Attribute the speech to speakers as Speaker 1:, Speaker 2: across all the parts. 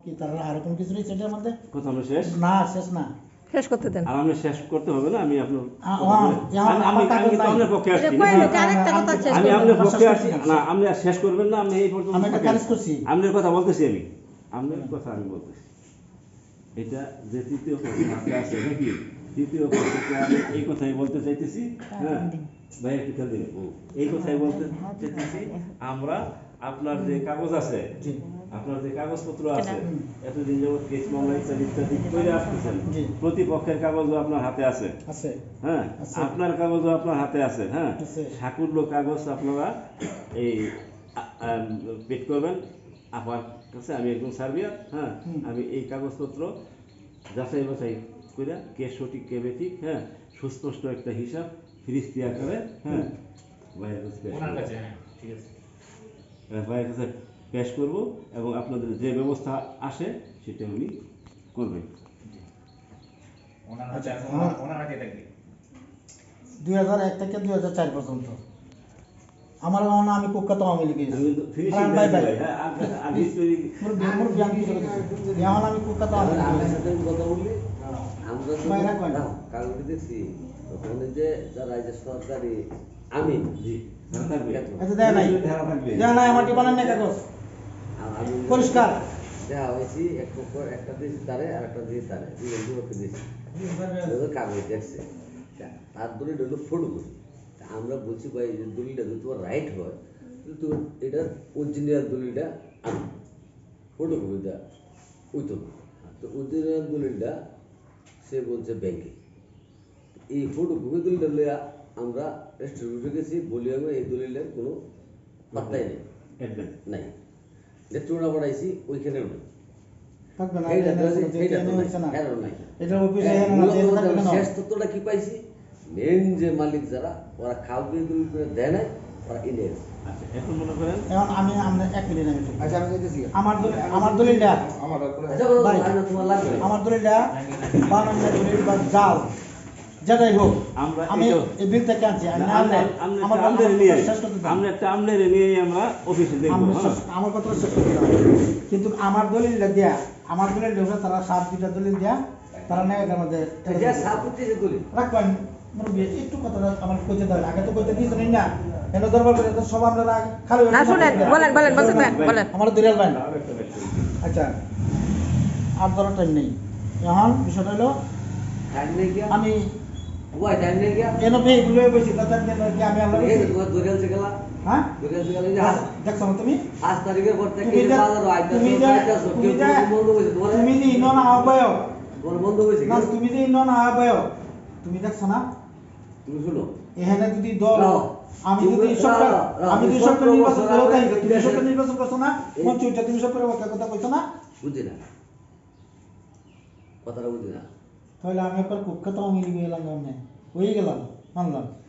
Speaker 1: কি তার আর কোনো কিছু নেই সেটার মধ্যে?
Speaker 2: কথা আমরা শেষ?
Speaker 1: না শেষ না।
Speaker 3: শেষ করতে দেন।
Speaker 2: আর শেষ করতে হবে না আমি আপনার আমি- আমি তো আপনার পক্ষে আসছি আমি আপনার পক্ষে আসছি। না আপনি আর শেষ করবেন না আমি এই পর্যন্ত
Speaker 1: আমি একটা। খারিজ করছি।
Speaker 2: আপনার কথা বলতেছি আমি। আপনার কথা আমি বলতেছি। এটা যে তৃতীয় পক্ষ আছে নাকি? তৃতীয় আমি এই কথাই বলতে চাইতেছি হ্যাঁ? ভাই একটু খেয়াল দিন এই কথাই বলতে চাইতেছি আমরা আপনার যে কাগজ আছে
Speaker 1: জি।
Speaker 2: আপনার যে কাগজপত্র আছে এতদিন যাবত কেস মামলা ইত্যাদি ইত্যাদি করে আসতেছেন। প্রতিপক্ষের কাগজও আপনার হাতে আছে।
Speaker 1: আছে।
Speaker 2: হ্যাঁ? আপনার কাগজও আপনার হাতে আছে হ্যাঁ। সাকুল্য কাগজ আপনারা এই পেট করবেন। আমার কাছে আমি একজন সার্বিয়ার হ্যাঁ? আমি এই কাগজপত্র যাচাই বাছাই করে কে সঠিক কে বেঠিক হ্যাঁ? সুস্পষ্ট একটা হিসাব ফিরিস্তি আকারে হ্যাঁ? ভাইয়ের। কাছে
Speaker 4: হ্যাঁ ঠিক আছে।
Speaker 2: হ্যাঁ, ভাইয়ের কাছে পেশ করব এবং আপনাদের যে ব্যবস্থা আসে সেটা উনি করবেন।
Speaker 1: আচ্ছা,
Speaker 4: থাকবে
Speaker 1: দুই হাজার এক থেকে দুই হাজার চার পর্যন্ত। আমার মনে হয় আমি কুখ্যাত আওয়ামী লীগে হ্যাঁ।
Speaker 2: হ্যাঁ।
Speaker 1: এখন আমি কুখ্যাত আওয়ামী লীগে
Speaker 5: আমার দেখছি ওখানে যে যারা যে সরকারি আমি
Speaker 2: জি
Speaker 1: আচ্ছা দেয় নাই।
Speaker 2: ধারা
Speaker 1: নাই আমার টিপানের না কাগজ।
Speaker 5: আমি
Speaker 1: পরিষ্কার।
Speaker 5: দেওয়া হয়েছি এক পক্ষ একটা দিয়েছি তারে আর একটা দিয়েছি তারে। দুজন দুজনকে দিয়েছি। কাগজ দেখছে। তার হলো ফটো আমরা বলছি ভাই এই দলিলটা যদি তোমার রাইট হয় তো এটার অরিজিনাল দলিলটা আনো। ফটো কপিটা ওই তো তো অরিজিনাল দলিলটা সে বলছে ব্যাংকে এই ফটো কপি দলিলটা লইয়া আমরা রেস্টুরেন্টে গেছি বলি আমি এই দলিলের কোনো পাত্তাই নেই।
Speaker 2: অ্যাডভেন্স
Speaker 5: রেস্টুরেন্টে বাড়াইছি ওইখানেও নেই
Speaker 1: না না। না, না।
Speaker 5: শেষ কি পাইছি? মেন যে মালিক যারা ওরা খাওয়া করে দেয় নাই ওরা ইন্ডিয়া
Speaker 2: আচ্ছা এখন মনে করেন?
Speaker 1: এখন আমি আমরা এক মিনিট আমি
Speaker 6: আচ্ছা আমি যাইতেছি।
Speaker 1: আমার দলিল আমার দলিলটা
Speaker 6: আমার
Speaker 5: আচ্ছা
Speaker 1: দলিলটা বানানো দলিল বা জাল যেটাই হোক
Speaker 2: আমরা
Speaker 1: আমি এই
Speaker 2: আমরা- আমলের নিয়ে। আমরা একটা আমলের নিয়ে আমরা অফিসে দেখব
Speaker 1: আমরা
Speaker 2: হ্যাঁ?
Speaker 1: আমার কথা শেষ করতে। কিন্তু আমার দলিলটা দেয়া আমার দলিল তারা সাত দুইটা দলিল দেয়া তারা নেই এটার মধ্যে
Speaker 5: যা সাপুতে যে দলিল
Speaker 1: রাখবেন মুরব্বী, একটু কথাটা আমার কইতে দাও আগে তো কইতে দিয়েছেন না এনে দরবার করে তো সব আমরা খালি
Speaker 3: না শুনেন বলেন বলেন বলতে বলেন
Speaker 1: আমার দলিল বাইন
Speaker 2: আরও একটা বেশ করি।
Speaker 1: আচ্ছা আর ধরার টাইম নেই এখন বিষয়টা হলো আমি
Speaker 5: ওই টাইম নেই গিয়া।
Speaker 1: এনে পেয়ে এগুলো বসি তাতে কি আমি আল্লাহ
Speaker 5: এই
Speaker 1: বলছি?
Speaker 5: তোমার গেলা।
Speaker 1: হ্যাঁ?
Speaker 5: দলিল যে গেলা যে
Speaker 1: দেখছ তুমি।
Speaker 5: আজ তারিখের পর থেকে
Speaker 1: তুমি
Speaker 5: এই যে
Speaker 1: যে-
Speaker 5: বাজার আইতা
Speaker 1: তুমি যে- তুমি যে-
Speaker 5: বন্ধ হয়েছে তোমার
Speaker 1: তুমি যে ইনন আহ্বায়ক।
Speaker 5: তোমার বন্ধ হয়েছে
Speaker 1: না তুমি যে ইনন আহ্বায়ক। তুমি দেখছ না
Speaker 5: তুমি শুনো।
Speaker 1: এখানে যদি দল আমি যদি
Speaker 5: তুমি-
Speaker 1: সরকার
Speaker 5: রাও, রাও,
Speaker 1: আমি যদি সরকার নির্বাচন করো তাই তুমি সরকার নির্বাচন করছ না?
Speaker 5: এই-
Speaker 1: তুমি সরকারের পক্ষে কথা কইছো না?
Speaker 5: বুঝি না। কথাটা বুঝি না।
Speaker 1: তাহলে আমি একবার কুখ্যাত আমি লিখে গেলাম না হয়ে গেলাম মানলাম।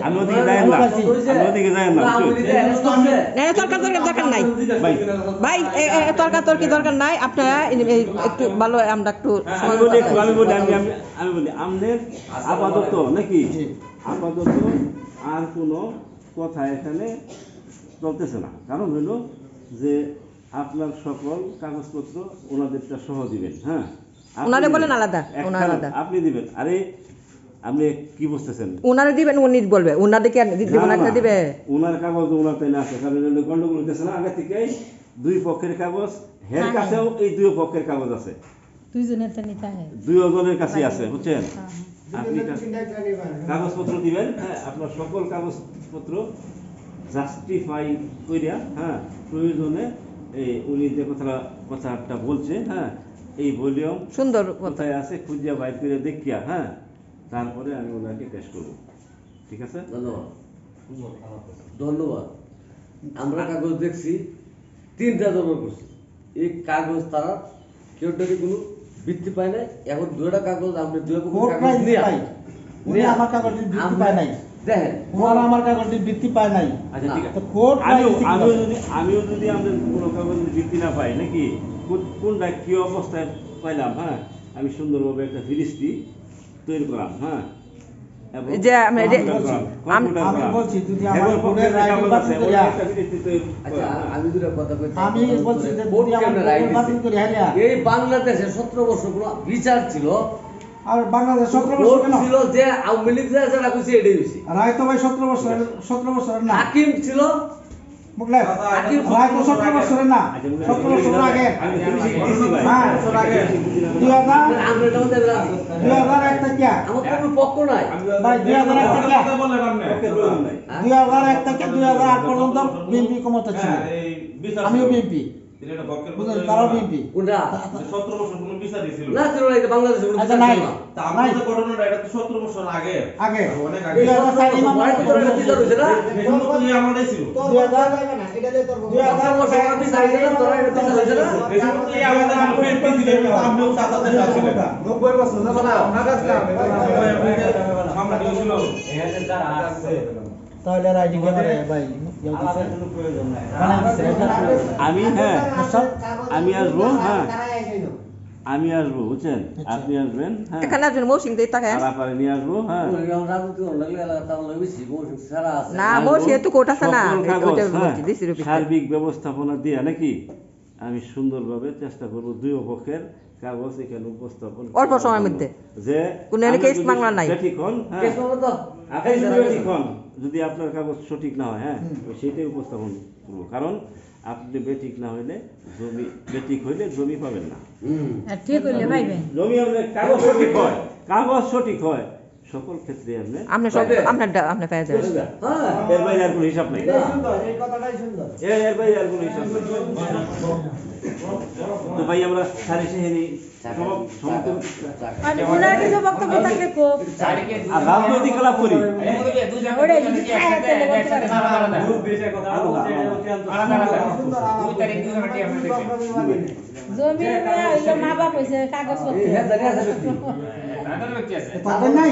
Speaker 2: আমি- ওদিকে যাই। না আমি ওদিকে যাই না।
Speaker 3: তর্কা তর্কের দরকার নাই।
Speaker 2: ভাই।
Speaker 3: তর্কা তর্কি দরকার নাই। আপনারা একটু ভালো আমরা একটু
Speaker 2: আমি বলি আমি বলি আমি আমি বলি আপাতত নাকি আপাতত আর কোনো কথা এখানে চলতেছে না। কারণ হলো যে আপনার সকল কাগজপত্র ওনাদেরটা সহ দিবেন হ্যাঁ?
Speaker 3: ওনারে বলেন আলাদা, ওনার আলাদা।
Speaker 2: আপনি দিবেন। আরে আপনি কি বুঝতেছেন?
Speaker 3: ওনারে দিবেন উনি বলবে। ওনাদেরকে দিব।
Speaker 2: ওনার কাগজ ওনার তাই না আছে। কারণ গন্ডগোল হইতেছে না। আগে থেকে দুই পক্ষের কাগজ হের কাছেও এই দুই পক্ষের কাগজ আছে।
Speaker 7: দুইজনের তো নিতে হয়।
Speaker 2: দুই জনের কাছে আছে বুঝছেন? আপনি কাগজপত্র দিবেন হ্যাঁ আপনার সকল কাগজপত্র জাস্টিফাই কইরা হ্যাঁ প্রয়োজনে এই উনি যে কথাটা কথাটা বলছে হ্যাঁ এই ভলিউম
Speaker 3: সুন্দর কথা।
Speaker 2: কোথায় আছে খুঁজিয়া বাইর করে দেখিয়া হ্যাঁ? তারপরে আমি ওনাকে পেশ করব। ঠিক আছে?
Speaker 5: ধন্যবাদ। ধন্যবাদ। আমরা কাগজ দেখছি তিনটা জমা করছে এই কাগজ তারা কেউটাকে কোনো বৃত্তি পায় নাই এখন দুটা কাগজ আপনি দুই কাগজ নিয়ে
Speaker 1: উনি আমার কাগজটি বৃত্তি পায় নাই।
Speaker 5: দেখেন
Speaker 1: ওনারা আমার কাগজটি বৃত্তি পায় নাই।
Speaker 2: আচ্ছা ঠিক আছে। আমিও যদি আমিও যদি আমাদের কোনো কাগজ বৃত্তি না পাই নাকি? কোনটা কি অবস্থায় পাইলাম হ্যাঁ? আমি সুন্দরভাবে একটা ফিরিস্তি তৈরি করলাম হ্যাঁ?
Speaker 3: যে আমি আমি-।
Speaker 1: বলছি যদি আমার
Speaker 5: আচ্ছা
Speaker 2: করলাম।
Speaker 5: আমি দুটা কথা বলছি
Speaker 1: আমি বলছি যে
Speaker 5: কোর্ট
Speaker 1: আমার
Speaker 5: কেমনে
Speaker 1: বোর্ডের
Speaker 5: রায়
Speaker 1: নির্বাচন
Speaker 5: দিছে?
Speaker 1: করি হ্যাঁ
Speaker 5: এই বাংলাদেশে সতেরো বছর কোনো বিচার ছিল।
Speaker 1: আর বাংলাদেশ বছর কেন?
Speaker 5: ছিল যে আওয়ামী লীগ যা কইছে এটাই হইছে।
Speaker 1: রায় তো ভাই সতেরো বছর সতেরো বছরের না।
Speaker 5: হাকিম ছিল
Speaker 1: বুঝলেন
Speaker 5: হাকিম
Speaker 1: রায় তো সতেরো বছরের না।
Speaker 2: বুঝলাম।
Speaker 1: সতেরো বছর আগে।
Speaker 2: আমি ফিরিস্তি দিছি ভাই।
Speaker 1: হ্যাঁ দুই হাজার
Speaker 5: আমরা এটা মধ্যে রাজি।
Speaker 1: দুই হাজার এক থেকে
Speaker 5: আমার কোনো পক্ষ
Speaker 1: দুই হাজার এক থেকে
Speaker 4: কথা বললেন আপনি
Speaker 2: পক্ষের প্রয়োজন নাই।
Speaker 1: দুই হাজার এক থেকে দুই হাজার আট পর্যন্ত বিএনপি ক্ষমতা ছিল।
Speaker 4: এই বিচার
Speaker 1: আমিও বিএনপি।
Speaker 4: তিনি এটা পক্ষের
Speaker 1: বুঝলেন
Speaker 4: প্রতি
Speaker 1: বিএনপি
Speaker 5: কোনটা
Speaker 4: 17 বছর কোনো বিচারই ছিল
Speaker 5: না ছিল না এটা বাংলাদেশে কোনো
Speaker 1: আচ্ছা,
Speaker 5: বিচার
Speaker 1: নাই।
Speaker 4: তা আমাদের যে ঘটনাটা এটা তো 17 বছর আগে
Speaker 1: আগে
Speaker 4: অনেক আগে
Speaker 1: হাজার ইমাম
Speaker 5: পরে তো বিচার হইছে না?
Speaker 4: এখন তো এই আমারটাই ছিল
Speaker 1: দুই হাজার দুই হাজার
Speaker 5: সতেরো বছর কোনো বিচার হইছে না? তোরা এটা বিচার হইছে না?
Speaker 4: এই তো আমাদের বিএনপি ছিল কিন্তু আপনিও চাচাতে আছিলেন
Speaker 1: নব্বই বছর
Speaker 4: সবাই আপনাদের সামনে ছিল
Speaker 1: তাহলে রাইডিং ক্যামেরা ভাই ইয়ে দিছে, এটা।
Speaker 2: আমি হ্যাঁ আমি আসব হ্যাঁ। আমি আসব বুঝছেন? আপনি আসবেন হ্যাঁ।
Speaker 3: এখানে একজন মৌসিং দিয়ে তাকে
Speaker 2: নিয়ে আসব হ্যাঁ।
Speaker 5: তাহলে।
Speaker 3: না মৌসি কোর্ট আছে না।
Speaker 2: হ্যাঁ, সার্বিক ব্যবস্থাপনা দিয়ে নাকি? আমি সুন্দরভাবে চেষ্টা করব দুই পক্ষের কাগজ এখানে উপস্থাপন
Speaker 3: অল্প সময়ের মধ্যে।
Speaker 2: যে
Speaker 3: কোনো কেস
Speaker 2: যদি
Speaker 3: মামলা নাই।
Speaker 2: সঠিক হন, হ্যাঁ,
Speaker 5: কেস মামলা তো
Speaker 2: আপনি
Speaker 5: এই
Speaker 2: যদি। হন, আপনার কাগজ সঠিক না হয় হ্যাঁ সেটাই উপস্থাপন করব। কারণ আপনি বেঠিক না হইলে জমি বেঠিক হইলে জমি পাবেন না।
Speaker 7: ঠিক হইলে
Speaker 2: জমি কাগজ সঠিক হয়। কাগজ সঠিক হয়। সকল ক্ষেত্রে আপনি
Speaker 3: আপনি সব আপনার আপনার পেয়ে যাবেন
Speaker 5: হ্যাঁ।
Speaker 2: এর বাইরে আর কোনো হিসাব নাই।
Speaker 5: না।
Speaker 2: এর এর বাইরে আর কোনো হিসাব নাই। তো ভাই আমরা সারি সেহেরি সব সমতুল
Speaker 7: আর ওনার কিছু বক্তব্য থাকলে খুব
Speaker 2: আর রাজনৈতিক খেলা করি।
Speaker 7: ওরে যদি খায় তাহলে বলতে পারে। জমি হইল মা বাপ হইছে কাগজ
Speaker 5: এই আছে
Speaker 1: তাদের নাই?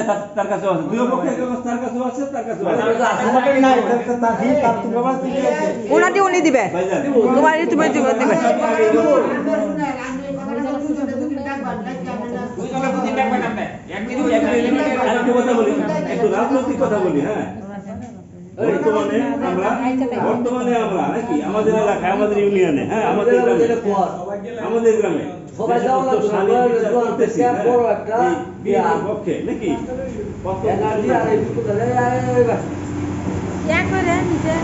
Speaker 2: তার তার কাছেও আছে। দুই পক্ষের কাগজ তার কাছেও আছে তার কাছেও আছে।
Speaker 1: আমাদের নাই তার- তার- তার হিত, তার তো ব্যবস্থা কি আছে?
Speaker 3: ওনা দিয়ে উনি দিবে। তোমার তুমি দিবে দিবে।
Speaker 2: আরেকটু কথা বলি একটু রাজনৈতিক কথা বলি হ্যাঁ বর্তমানে আমরা বর্তমানে আমরা নাকি আমাদের এলাকায় আমাদের ইউনিয়নে হ্যাঁ আমাদের
Speaker 5: আমাদের
Speaker 2: গ্রামে। আমাদের গ্রামে।
Speaker 5: সবাই যাওয়া লাগবে,
Speaker 2: হ্যাঁ,
Speaker 5: বড় একটা
Speaker 2: পক্ষে নাকি
Speaker 5: এনার্জি আর এই।
Speaker 7: ইয়া করে নিচে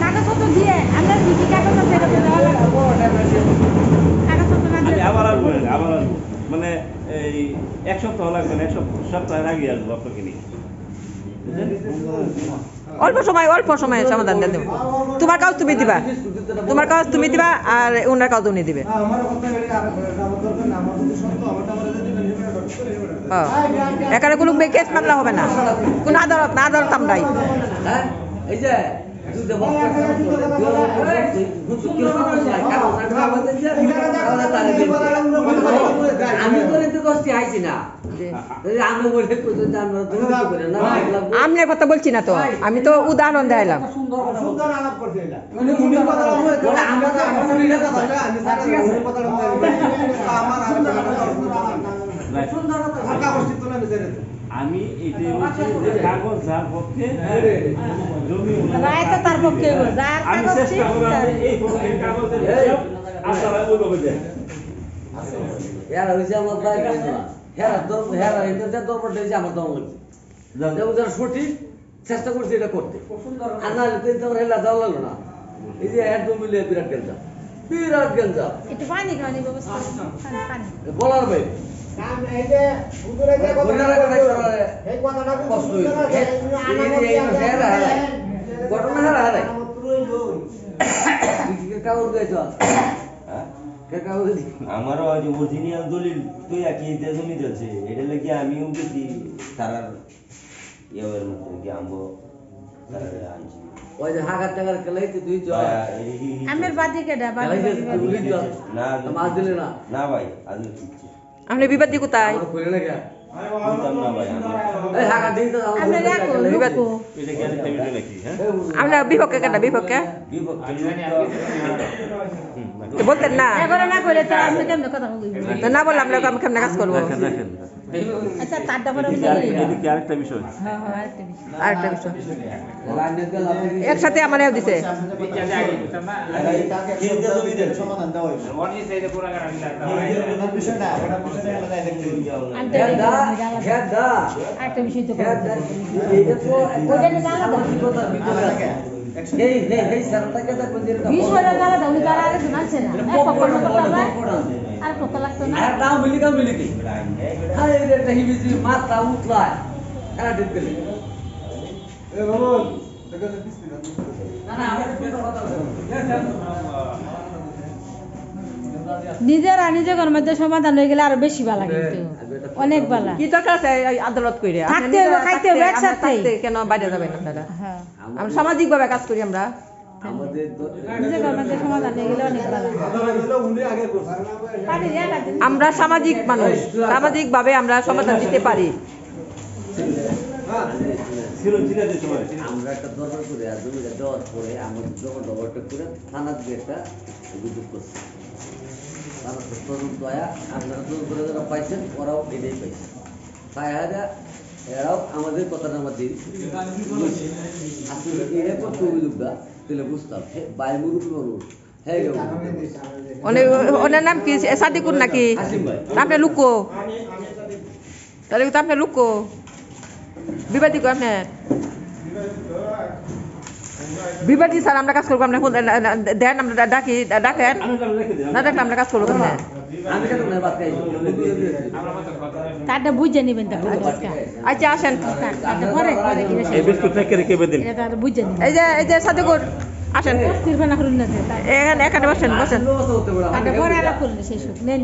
Speaker 7: কাগজপত্র দিয়ে আমরা দিদি এটা দেওয়া লাগবে
Speaker 2: আবার আসব আবার আসব। মানে এই এক সপ্তাহ লাগবে না এক সপ্তাহ সপ্তাহের আগে আসব আপনাকে নিয়ে। বুঝলেন?
Speaker 3: অল্প সময় অল্প সময়ে সমাধান দিয়ে দেবো তোমার কাজ তুমি দিবা তোমার কাজ তুমি দিবা আর ওনার কাজ উনি দিবে। হ্যাঁ। এখানে কোনো কেস মামলা হবে না কোনো আদালত না আদালত আমরাই
Speaker 5: হ্যাঁ? এই যে আমি তো এতে আইছি না। আমি
Speaker 3: এর কথা বলছি না তো। আমি তো উদাহরণ দেখাইলাম।
Speaker 1: সুন্দর আমি
Speaker 2: এটাই বলছি যে কাগজ যার পক্ষে হ্যাঁ, জমি ওনার
Speaker 7: তার পক্ষে যার
Speaker 2: আমি চেষ্টা করব এই কাগজের হিসাব ওইভাবে
Speaker 5: হইছে আমার ভাই হেরা হেরা এটা যে হইছে আমার সঠিক চেষ্টা করছে এটা করতে। আর না হলে যাওয়া লাগল না। এই যে একদম মিলে বিরাট গেঞ্জা বিরাট গেঞ্জা
Speaker 7: একটু পানি খাওয়ানি ব্যবস্থা পানি পানি।
Speaker 5: বলার ভাই ঘটনা হেরা গেছ
Speaker 6: আমারও যে অরিজিনাল দলিল তুই একই জমি যাচ্ছে এটা লাগি আমিও গেছি তারার ইয়ের মধ্যে কি আমবো তারারে আনছি।
Speaker 5: ওই যে হাগার টাগার খেলাই তুই চল
Speaker 7: আমের বাদি কেডা? বাদি
Speaker 6: না
Speaker 5: মাছ দিলে না?
Speaker 6: না ভাই ঠিকছে
Speaker 3: আপনি দি কোথায়
Speaker 5: আমরা খুলে না কেন?
Speaker 6: না ভাই আমি
Speaker 5: এই হাগার দিন তো
Speaker 7: আমরা রাখো লুকো
Speaker 2: এটা কি আরেকটা ভিডিও নাকি হ্যাঁ?
Speaker 3: আপনার বিপক্ষে কেন বিপক্ষে? বলতেন না।
Speaker 7: না
Speaker 3: বললাম আমি কেমন কাজ করব?
Speaker 7: আচ্ছা তারটা পরে
Speaker 2: এদিকে আরেকটা বিষয়
Speaker 7: হ্যাঁ হ্যাঁ আরেকটা বিষয়।
Speaker 5: লাভ
Speaker 3: একসাথে আমারও দিছে।
Speaker 7: আরেকটা বিষয় তো তারা আগে শোনাচ্ছে না। করতে আর পক্ষ লাগতো না?
Speaker 5: আর নাম মিলি কাম মিলি কি? আরে এটা হিবিজি মাথা উতলায়। এরা ঠিক গেলে না না আমরা তো কথা
Speaker 7: নিজেরা নিজের মধ্যে সমাধান হয়ে গেলে আরও বেশি ভালো কিন্তু। অনেক ভালো
Speaker 3: কি দরকার আছে আদালত করে
Speaker 7: থাকতে হবে, খাইতে হবে একসাথে।
Speaker 3: কেন বাইরে যাবেন আপনারা?
Speaker 7: হ্যাঁ।
Speaker 3: আমরা সামাজিক ভাবে কাজ করি আমরা।
Speaker 5: আমাদের
Speaker 7: হয়ে
Speaker 3: আমরা সামাজিক মানুষ। সামাজিক ভাবে আমরা সমাধান দিতে পারি।
Speaker 5: আমরা একটা দরবার করে আর জমিটা দেওয়ার পরে আমাদের যখন দরবারটা করে থানার দিয়ে একটা অভিযোগ করছে। থানার থেকে তদন্ত আয়া আপনারা তদন্ত করে যারা পাইছেন ওরাও এটাই পাইছে। তাই হাজার এরাও আমাদের আসলে এটা করতে অভিযোগটা তাহলে বুঝতাম হে বায়ুমুরুপী মানুষ হ্যাঁ গেল
Speaker 3: অনেক ওনার নাম কি সাদিকুর নাকি
Speaker 5: হাসিম ভাই
Speaker 3: আপনি লুকো তাহলে তো আপনি লুকো বিবাদী কো বিবাদী স্যার আমরা কাজ করব আপনি দেন আমরা ডাকি ডাকেন না ডাকলে আমরা কাজ করব কেমন
Speaker 5: আমি কেন না বাদ খাইছি
Speaker 7: তারটা বুঝে নেবেন তো
Speaker 3: আচ্ছা আসেন
Speaker 7: তারটা পরে পরে কিনে
Speaker 2: এই করে
Speaker 3: যে এই যে সাদিকুর আসেন
Speaker 7: স্থির না
Speaker 3: এখানে এখানে বসেন বসেন
Speaker 5: পরে
Speaker 7: আলাপ করলে নেন